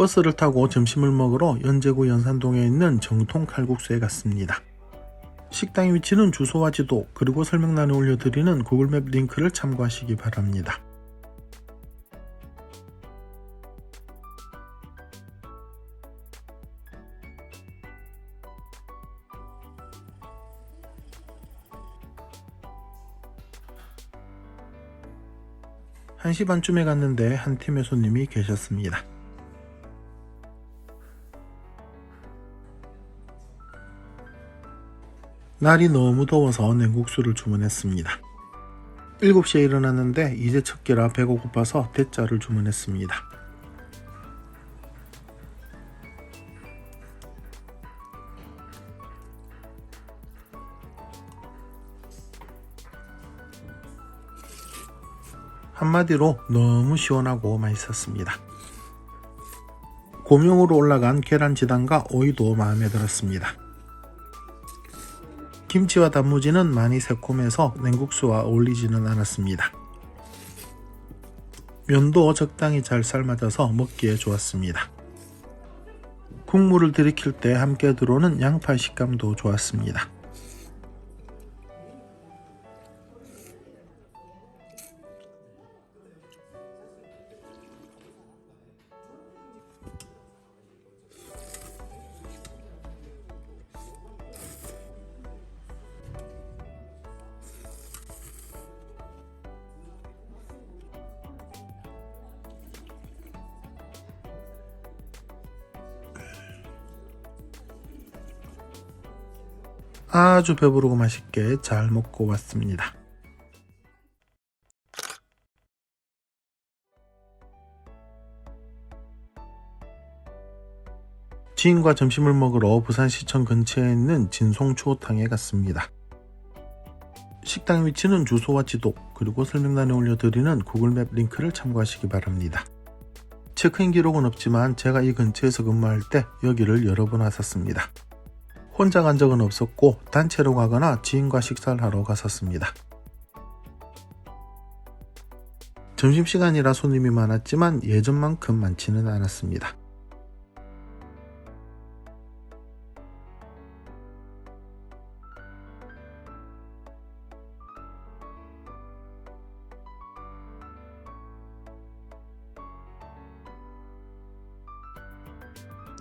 버스를 타고 점심을 먹으러 연제구 연산동에 있는 정통 칼국수에 갔습니다. 식당의 위치는 주소와 지도 그리고 설명란에 올려드리는 구글맵 링크를 참고하시기 바랍니다. 한시 반쯤에 갔는데 한 팀의 손님이 계셨습니다. 날이 너무 더워서 냉국수를 주문했습니다. 7시에 일어났는데 이제 첫 끼라 배가 고파서 대짜를 주문했습니다. 한마디로 너무 시원하고 맛있었습니다. 고명으로 올라간 계란지단과 오이도 마음에 들었습니다. 김치와 단무지는 많이 새콤해서 냉국수와 어울리지는 않았습니다. 면도 적당히 잘 삶아져서 먹기에 좋았습니다. 국물을 들이킬 때 함께 들어오는 양파 식감도 좋았습니다. 아주 배부르고 맛있게 잘 먹고 왔습니다. 지인과 점심을 먹으러 부산시청 근처에 있는 진송추어탕에 갔습니다. 식당 위치는 주소와 지도 그리고 설명란에 올려드리는 구글맵 링크를 참고하시기 바랍니다. 체크인 기록은 없지만 제가 이 근처에서 근무할 때 여기를 여러 번 왔었습니다. 혼자 간 적은 없었고 단체로 가거나 지인과 식사를 하러 갔었습니다. 점심시간이라 손님이 많았지만 예전만큼 많지는 않았습니다.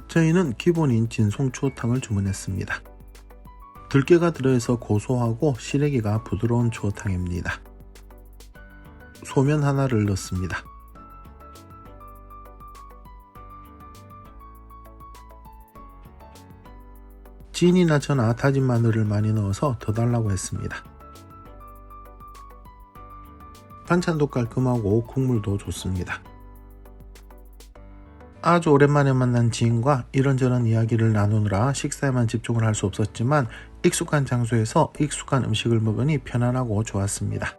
저희는 기본인 진송추어탕을 주문했습니다. 들깨가 들어있어 고소하고 시래기가 부드러운 추어탕입니다. 소면 하나를 넣습니다. 진이나 전나 다진 마늘을 많이 넣어서 더 달라고 했습니다. 반찬도 깔끔하고 국물도 좋습니다. 아주 오랜만에 만난 지인과 이런저런 이야기를 나누느라 식사에만 집중을 할 수 없었지만 익숙한 장소에서 익숙한 음식을 먹으니 편안하고 좋았습니다.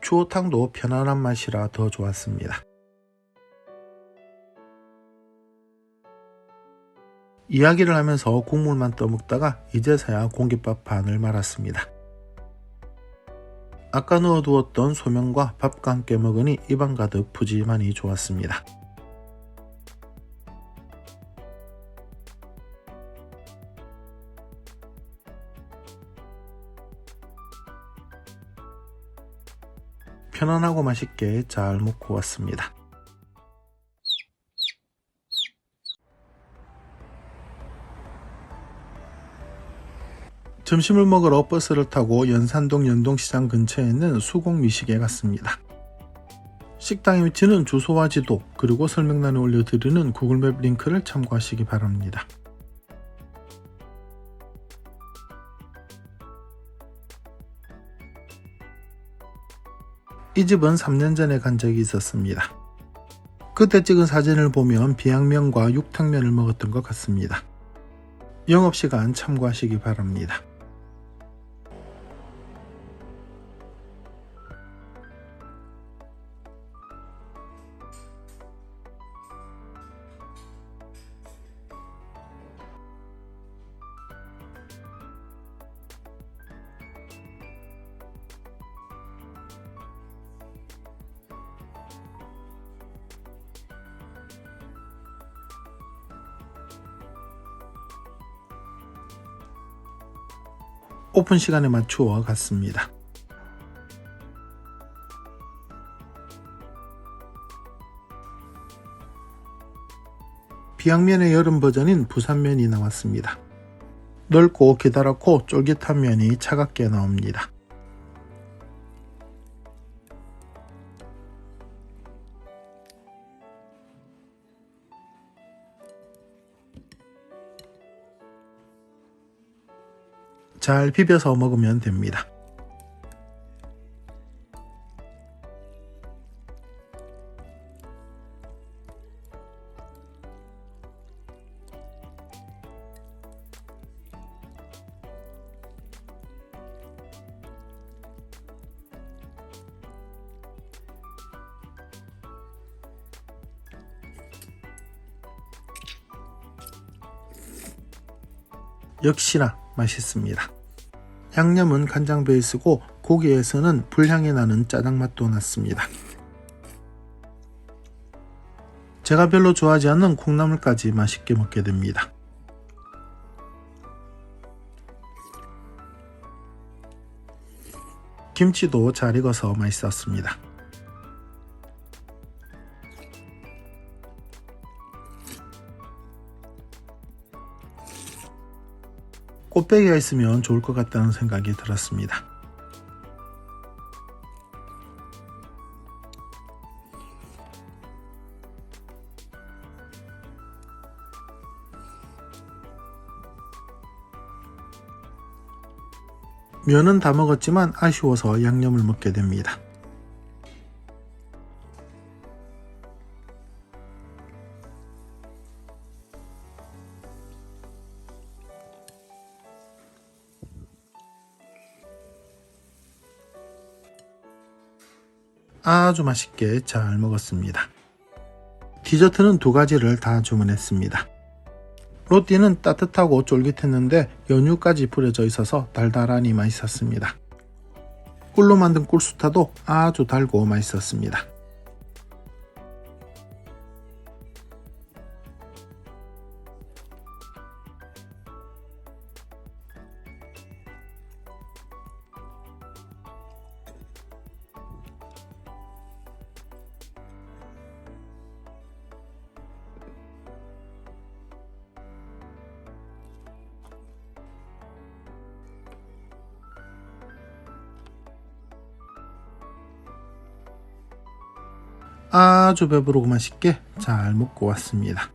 추어탕도 편안한 맛이라 더 좋았습니다. 이야기를 하면서 국물만 떠먹다가 이제서야 공깃밥 반을 말았습니다. 아까 넣어두었던 소면과 밥과 함께 먹으니 입안 가득 푸짐하니 좋았습니다. 편안하고 맛있게 잘 먹고 왔습니다. 점심을 먹으러 버스를 타고 연산동 연동시장 근처에 있는 수공미식에 갔습니다. 식당의 위치는 주소와 지도 그리고 설명란에 올려드리는 구글맵 링크를 참고하시기 바랍니다. 이 집은 3년 전에 간 적이 있었습니다. 그때 찍은 사진을 보면 비양면과 육탕면을 먹었던 것 같습니다. 영업시간 참고하시기 바랍니다. 오픈 시간에 맞추어 갔습니다. 비양면의 여름 버전인 부산면이 나왔습니다. 넓고 기다랗고 쫄깃한 면이 차갑게 나옵니다. 잘 비벼서 먹으면 됩니다. 역시나 맛있습니다. 양념은 간장 베이스고 고기에서는 불향이 나는 짜장 맛도 났습니다. 제가 별로 좋아하지 않는 콩나물까지 맛있게 먹게 됩니다. 김치도 잘 익어서 맛있었습니다. 꽃배기가 있으면 좋을 것 같다는 생각이 들었습니다. 면은 다 먹었지만 아쉬워서 양념을 먹게 됩니다. 아주 맛있게 잘 먹었습니다. 디저트는 두 가지를 다 주문했습니다. 로띠는 따뜻하고 쫄깃했는데 연유까지 뿌려져 있어서 달달하니 맛있었습니다. 꿀로 만든 꿀수타도 아주 달고 맛있었습니다. 아주 배부르고 맛있게 잘 먹고 왔습니다.